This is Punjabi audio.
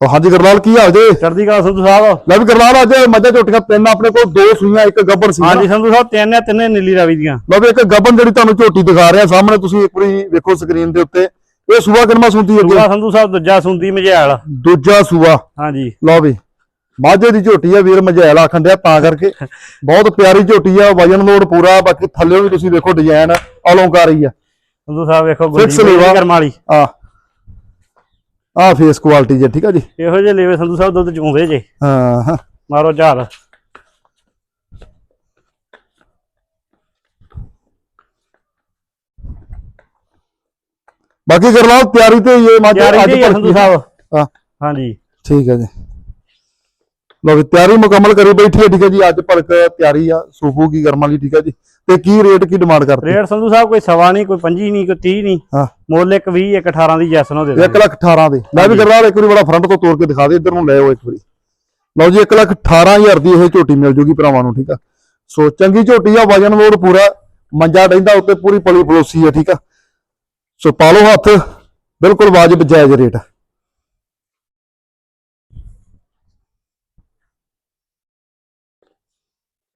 ਉਹ ਹਾਂਜੀ ਗਰਲਾਲ ਕੀ ਹਾਲ ਜੇ? ਚੜ੍ਹਦੀ ਕਲਾ ਸੰਧੂ ਸਾਹਿਬ। ਲੈ ਵੀ ਗਰਲਾਲ ਅੱਜ ਮੱਝਾਂ ਝੋਟੀਆਂ ਤਿੰਨ ਆਪਣੇ ਕੋਲ ਦੋ ਸੂਈਆਂ ਇੱਕ ਗੱਬਰ ਸੀ ਹਾਂਜੀ ਸੰਧੂ ਸਾਹਿਬ ਤਿੰਨ ਆ ਤਿੰਨੇ ਨੀਲੀ ਰਾਵੀ ਦੀਆਂ। ਲਓ ਵੀ ਇੱਕ ਗੱਬਨ ਜਿਹੜੀ ਤੁਹਾਨੂੰ ਝੋਟੀ ਦਿਖਾ ਰਿਹਾ ਸਾਹਮਣੇ ਤੁਸੀਂ ਇੱਕ ਵਾਰੀ ਵੇਖੋ ਸਕਰੀਨ ਦੇ ਉੱਤੇ। ਇਹ ਸੂਆ ਕਿੰਨਾ ਸੁਣਦੀ ਦੂਆ ਅੱਗੇ ਸੰਧੂ ਸਾਹਿਬ ਦੂਜਾ ਸੁੰਦੀ ਮਝੈਲ। ਦੂਜਾ ਸੂਆ। ਹਾਂਜੀ। ਲਓ ਵੀ ਮਾਝੇ ਦੀ ਝੋਟੀ ਆ ਵੀਰ ਮਝੈਲ ਆਖਣ ਡਿਆ ਤਾਂ ਕਰਕੇ। ਬਹੁਤ ਪਿਆਰੀ ਝੋਟੀ ਆ ਵਜਨ ਲੋਡ ਪੂਰਾ ਬਾਕੀ ਥੱਲੇ ਵੀ ਤੁਸੀਂ ਵੇਖੋ ਡਿਜ਼ਾਈਨ ਅਲੰਕਾਰੀ ਆ। ਸੰਧੂ ਸਾਹਿਬ ਵੇਖੋ। ਕਰਮ ਵਾਲੀ ਆ ਆ ਫੇਸ ਕੁਆਲਿਟੀ ਜੇ ਠੀਕ ਆ ਜੀ? ਇਹੋ ਜਿਹੇ ਲੇਵੇ ਸੰਧੂ ਸਾਹਿਬ ਦੁੱਧ ਚੋਂਦੇ ਜੇ। ਹਾਂ ਹਾਂ। ਮਾਰੋ ਝਾਲ। ਬਾਕੀ ਗਰਲਾਲ ਤਿਆਰੀ ਤੇ ਇਹ ਮਾਝੇ ਯਾਰ ਅੱਜ ਜੀ ਸੰਧੂ ਭਲਕੀ ਸਾਹਿਬ। ਹਾਂ। ਹਾਂਜੀ। ਠੀਕ ਹੈ ਜੀ। ਲਓ ਤਿਆਰੀ ਮੁਕੰਮਲ ਕਰੀ ਬੈਠੀ ਹੈ ਠੀਕ ਹੈ ਜੀ। ਅੱਜ ਭਲਕ ਤਿਆਰੀ ਆ ਸੂਫੂ ਕੀ ਕਰਮਾਂ ਲਈ ਠੀਕ ਹੈ ਜੀ। ਤੇ ਕੀ ਰੇਟ ਕੀ ਡਿਮਾਂਡ ਕਰਦੇ ਰੇਟ ਸੰਧੂ ਸਾਹਿਬ ਕੋਈ ਸਵਾ ਨਹੀਂ ਕੋਈ 25 ਨਹੀਂ ਕੋਈ 30 ਨਹੀਂ। ਹਾਂ। ਮੁੱਲ ਇੱਕ 20 ਇੱਕ 18 ਦੀ ਜੈਸ ਨੂੰ ਦੇ 1 ਲੱਖ 18 ਦੇ। ਲੈ ਵੀ ਗਰਲਾਲ ਇੱਕ ਵਾਰੀ ਬੜਾ ਫਰੰਟ ਤੋਂ ਤੋੜ ਕੇ ਦਿਖਾ ਦੇ ਇੱਧਰ ਨੂੰ ਲੈ ਆਓ ਇੱਕ ਵਾਰੀ। ਲਓ ਜੀ 1 ਲੱਖ 18000 ਦੀ ਇਹ ਝੋਟੀ ਮਿਲ ਜੂਗੀ ਭਰਾਵਾਂ ਨੂੰ ਠੀਕ ਆ। ਸੋ ਚੰਗੀ ਝੋਟੀ ਆ ਵਜਨ ਲੋਡ ਪੂਰਾ ਮੰਜਾ ਡੈਂਦਾ ਉੱਤੇ ਪੂਰੀ ਪਲੀ ਪਲੋਸੀ ਆ ਠੀਕ ਆ। ਸੋ ਪਾ ਲਓ ਹੱਥ ਬਿਲਕੁਲ ਵਾਜਬ ਜਾਇਜ਼ ਰੇਟ